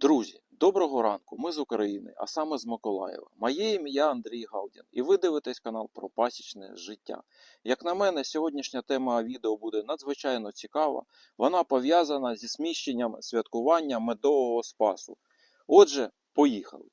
Друзі, доброго ранку! Ми з України, а саме з Миколаєва. Моє ім'я Андрій Галдін, і ви дивитесь канал про пасічне життя. Як на мене, сьогоднішня тема відео буде надзвичайно цікава. Вона пов'язана зі сміщенням святкування медового спасу. Отже, поїхали!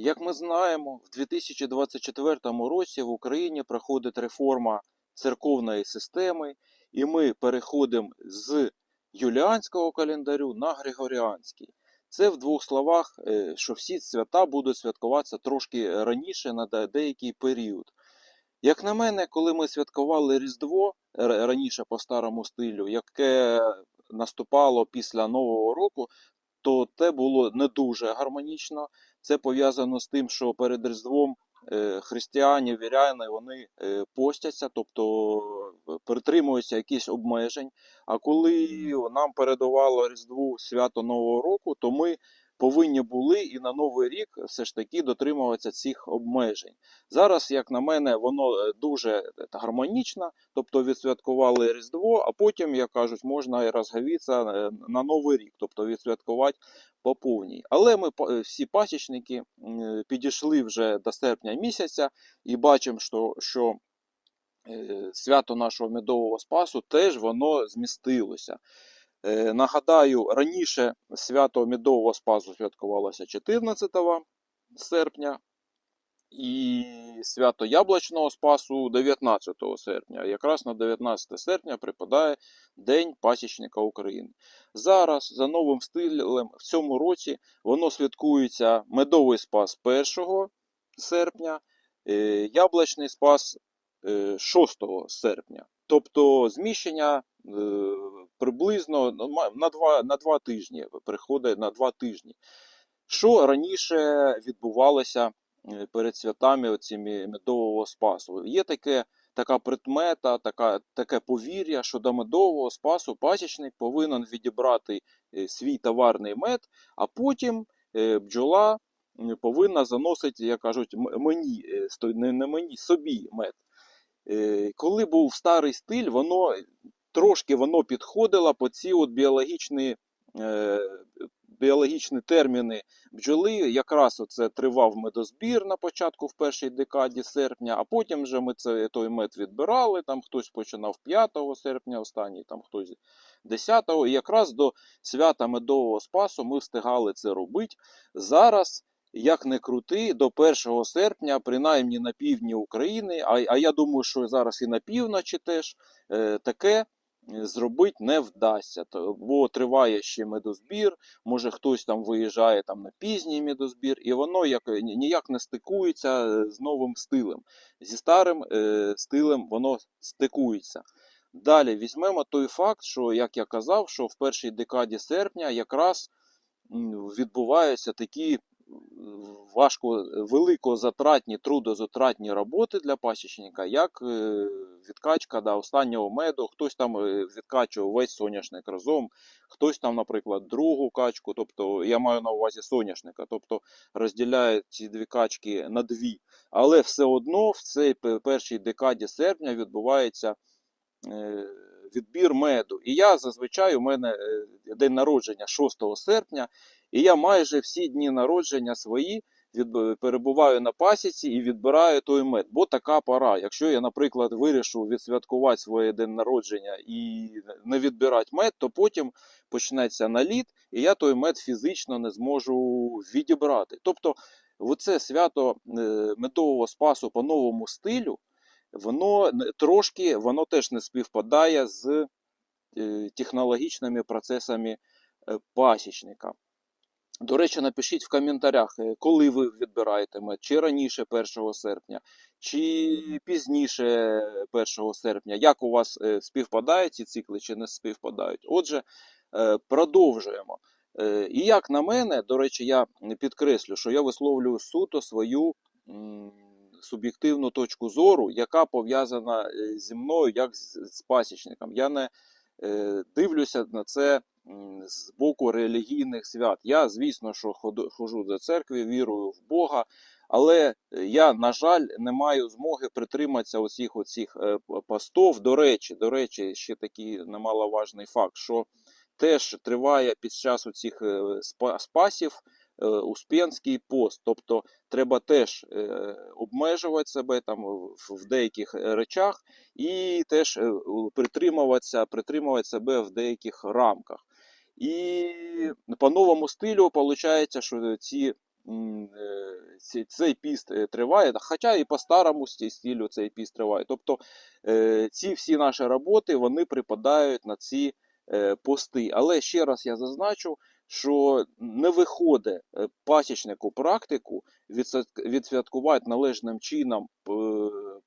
Як ми знаємо, в 2024 році в Україні проходить реформа церковної системи, і ми переходимо з юліанського календарю на григоріанський. Це в двох словах, е, що всі свята будуть святкуватися трошки раніше на деякий період. Як на мене, коли ми святкували Різдво раніше по старому стилю, яке наступало після Нового року, то те було не дуже гармонічно. Це пов'язано з тим, що перед Різдвом е, християни, віряни, вони е, постяться, тобто е, притримуються якихось обмежень. А коли нам передавало Різдву свято Нового року, то ми повинні були і на Новий рік все ж таки дотримуватися цих обмежень. Зараз, як на мене, воно е, дуже е, гармонічно, тобто відсвяткували Різдво, а потім, як кажуть, можна і розгавітися е, на Новий рік, тобто відсвяткувати по повній. Але ми всі пасічники підійшли вже до серпня місяця і бачимо, що, що свято нашого медового спасу теж воно змістилося. Е, Нагадаю, раніше свято медового спасу святкувалося 14 серпня, і свято Яблучного Спасу 19 серпня. Якраз на 19 серпня припадає День пасічника України. Зараз, за новим стилем, в цьому році воно святкується медовий спас 1 серпня, е, яблучний спас е, 6 серпня. Тобто зміщення е, приблизно на два, на два тижні приходить на два тижні. Що раніше відбувалося е, перед святами оціми медового спасу? Є таке, така прикмета, така, таке повір'я, що до медового спасу пасічник повинен відібрати е, свій товарний мед, а потім бджола повинна заносити, як кажуть, мені, не мені, собі мед. Е, Коли був старий стиль, воно трошки воно підходило по ці от біологічні, е, біологічні терміни бджоли. Якраз оце тривав медозбір на початку в першій декаді серпня, а потім вже ми це, той мед відбирали. Там хтось починав 5 серпня, останній там хтось 10 І якраз до свята медового спасу ми встигали це робити. Зараз як не крути, до 1 серпня, принаймні на півдні України, а, а я думаю, що зараз і на півночі теж е, таке е, зробити не вдасться. Бо триває ще медозбір, може хтось там виїжджає там на пізній медозбір, і воно як, ніяк не стикується е, з новим стилем. Зі старим е, стилем воно стикується. Далі візьмемо той факт, що, як я казав, що в першій декаді серпня якраз відбуваються такі важко великозатратні, трудозатратні роботи для пасічника, як е, відкачка да, останнього меду, хтось там е, відкачував весь соняшник разом, хтось там, наприклад, другу качку, тобто я маю на увазі соняшника, тобто розділяє ці дві качки на дві. Але все одно в цій першій декаді серпня відбувається е, відбір меду. І я зазвичай у мене день народження 6 серпня, і я майже всі дні народження свої перебуваю на пасіці і відбираю той мед. Бо така пора. Якщо я, наприклад, вирішу відсвяткувати своє день народження і не відбирати мед, то потім почнеться наліт, і я той мед фізично не зможу відібрати. Тобто, оце свято е, медового спасу по новому стилю, воно трошки воно теж не співпадає з е, технологічними процесами е, пасічника. До речі, напишіть в коментарях, е, коли ви відбираєте мед, чи раніше 1 серпня, чи пізніше 1 серпня. Як у вас е, співпадають ці цикли, чи не співпадають? Отже, е, продовжуємо. І як на мене, до речі, я підкреслю, що я висловлюю суто свою суб'єктивну точку зору, яка пов'язана зі мною як з, пасічником. Я не дивлюся на це з боку релігійних свят. Я, звісно, що ходжу до церкви, вірую в Бога, але е, я, на жаль, не маю змоги притриматися усіх оцих е, постов. До речі, до речі, ще такий немаловажний факт, що теж триває під час цих спасів е, Успенський пост. Тобто треба теж е, обмежувати себе там в деяких е, речах і теж е, притримуватися, притримувати себе в деяких рамках. І по новому стилю виходить, що ці, е, цей піст е, триває, хоча і по старому стилю цей піст триває. Тобто е, ці всі наші роботи вони припадають на ці е, пости. Але ще раз я зазначу, що не виходить е, пасічнику практику відсвяткувати належним чином е,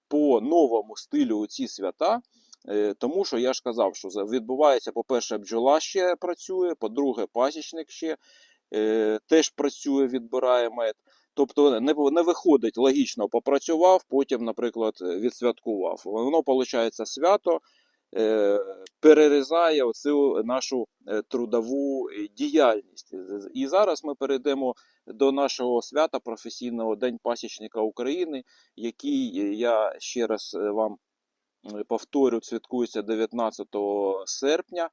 по новому стилю ці свята. Е, Тому що я ж казав, що відбувається, по-перше, бджола ще працює, по-друге, пасічник ще е, теж працює, відбирає мед. Тобто не, не виходить логічно, попрацював, потім, наприклад, відсвяткував. Воно, виходить, свято е, перерізає оцю нашу е, трудову е, діяльність. І зараз ми перейдемо до нашого свята професійного День пасічника України, який е, я ще раз е, вам е, повторю, святкується 19 серпня.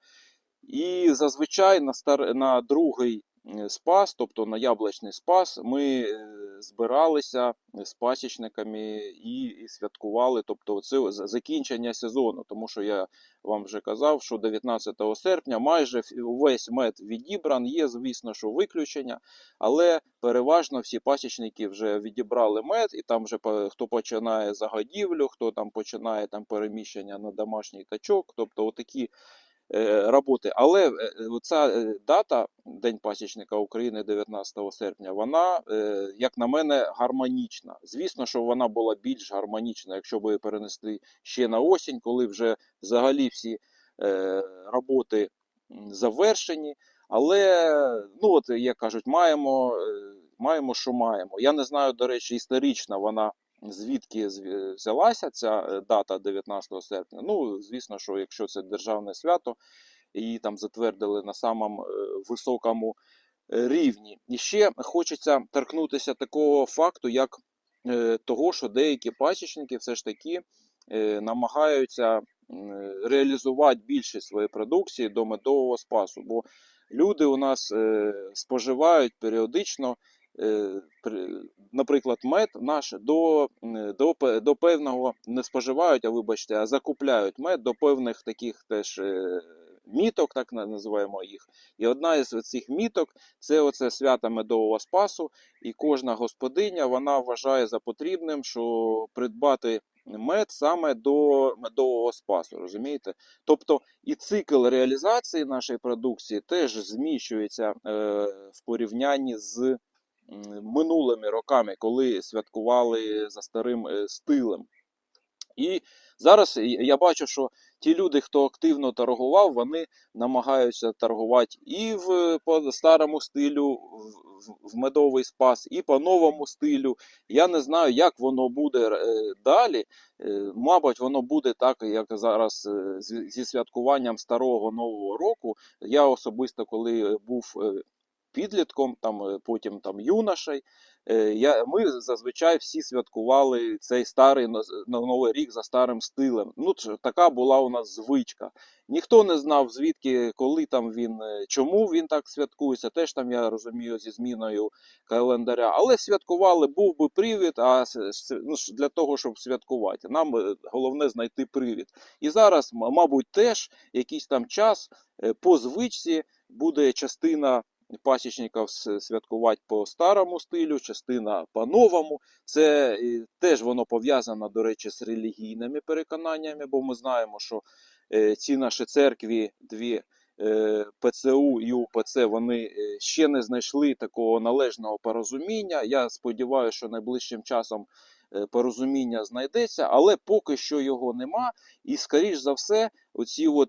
І зазвичай на, стар... на другий е, спас, тобто на яблучний спас, ми е, збиралися з пасічниками і, святкували. Тобто, це закінчення сезону. Тому що я вам вже казав, що 19 серпня майже в- увесь мед відібран. Є, звісно, що виключення, але переважно всі пасічники вже відібрали мед, і там вже хто починає загодівлю, хто там починає там переміщення на домашній тачок. Тобто, отакі е, роботи. Але е, ця е, дата, День пасічника України, 19 серпня, вона, е, як на мене, гармонічна. Звісно, що вона була більш гармонічна, якщо би перенести ще на осінь, коли вже взагалі всі е, роботи завершені. Але, ну от як кажуть, маємо, е, маємо, що маємо. Я не знаю, до речі, історична вона звідки зв- взялася ця е, дата 19 серпня. Ну, звісно, що якщо це державне свято, її там затвердили на самому е, високому е, рівні. І ще хочеться торкнутися такого факту, як е, того, що деякі пасічники все ж таки е, намагаються реалізувати більше своєї продукції до медового спасу. Бо люди у нас е, споживають періодично. Е, при- Наприклад, мед наш до, до, до певного не споживають, а вибачте, а закупляють мед до певних таких теж е, міток, так називаємо їх. І одна із цих міток це оце свято медового спасу. І кожна господиня вона вважає за потрібним, що придбати мед саме до медового спасу. Розумієте? Тобто і цикл реалізації нашої продукції теж зміщується е, в порівнянні з минулими роками, коли святкували за старим е, стилем. І зараз я- бачу, що ті люди, хто активно торгував, вони намагаються торгувати і в по старому стилю, в- в- медовий спас, і по новому стилю. Я не знаю, як воно буде е, далі. Е, Мабуть, воно буде так, як зараз зі святкуванням старого нового року. Я особисто, коли був підлітком, там е, потім там юношей. Е, Я, ми зазвичай всі святкували цей старий но- новий рік за старим стилем. Ну, така була у нас звичка. Ніхто не знав, звідки, коли там він, е, чому він так святкується. Теж там я розумію зі зміною календаря. Але святкували, був би привід, а ну, для того, щоб святкувати. Нам головне знайти привід. І зараз, мабуть, теж якийсь там час по звичці буде частина пасічників святкувати по старому стилю, частина по новому. Це е, теж воно пов'язано, до речі, з релігійними переконаннями, бо ми знаємо, що е, ці наші церкві, дві е, ПЦУ і УПЦ, вони ще не знайшли такого належного порозуміння. Я сподіваюся, що найближчим часом порозуміння знайдеться, але поки що його нема. І, скоріш за все, оці от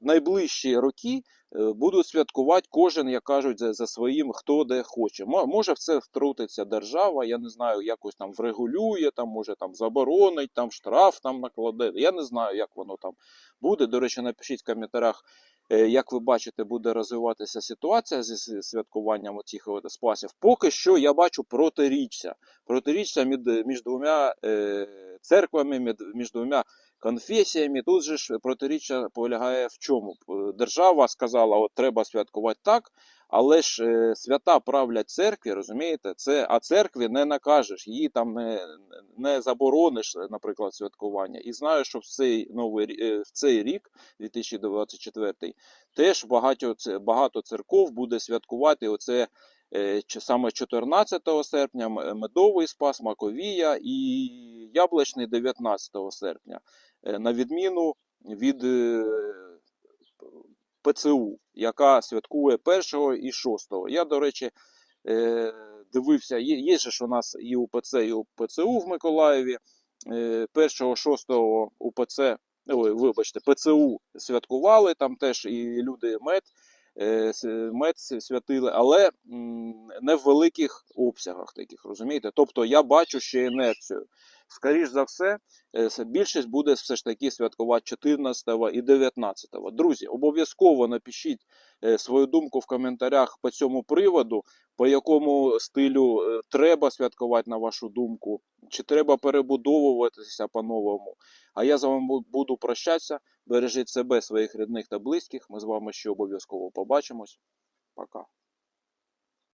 найближчі роки Будуть святкувати кожен, як кажуть, за, за своїм, хто де хоче. Мо- Може в це втрутиться держава, я не знаю, якось там врегулює, там може там заборонить, там штраф там накладе. Я не знаю, як воно там буде. До речі, напишіть в коментарях, е, як ви бачите, буде розвиватися ситуація зі святкуванням цих спасів. Поки що я бачу протиріччя. Протиріччя між, двома е, церквами, між, між двома конфесіями. Тут же ж протиріччя полягає в чому? Держава сказала, от треба святкувати так, але ж е, свята правлять церкві, розумієте? Це, а церкві не накажеш, її там не, не заборониш, наприклад, святкування. І знаю, що в цей новий е, в цей рік, 2024, теж багато, багато церков буде святкувати оце. Е, Саме 14 серпня медовий спас, Маковія і яблучний 19 серпня, е, на відміну від е, ПЦУ, яка святкує 1 і 6. Я, до речі, е, дивився, є, ж у нас і УПЦ, і ПЦУ в Миколаєві. Е, 1, 6 УПЦ, ой, вибачте, ПЦУ святкували, там теж і люди мед, е, мед святили, але не в великих обсягах таких, розумієте? Тобто я бачу ще інерцію. Скоріш за все, е, більшість буде все ж таки святкувати 14 і 19. Друзі, обов'язково напишіть е, свою думку в коментарях по цьому приводу, по якому стилю е, треба святкувати, на вашу думку, чи треба перебудовуватися по-новому. А я з вами буду прощатися. Бережіть себе, своїх рідних та близьких. Ми з вами ще обов'язково побачимось. Пока.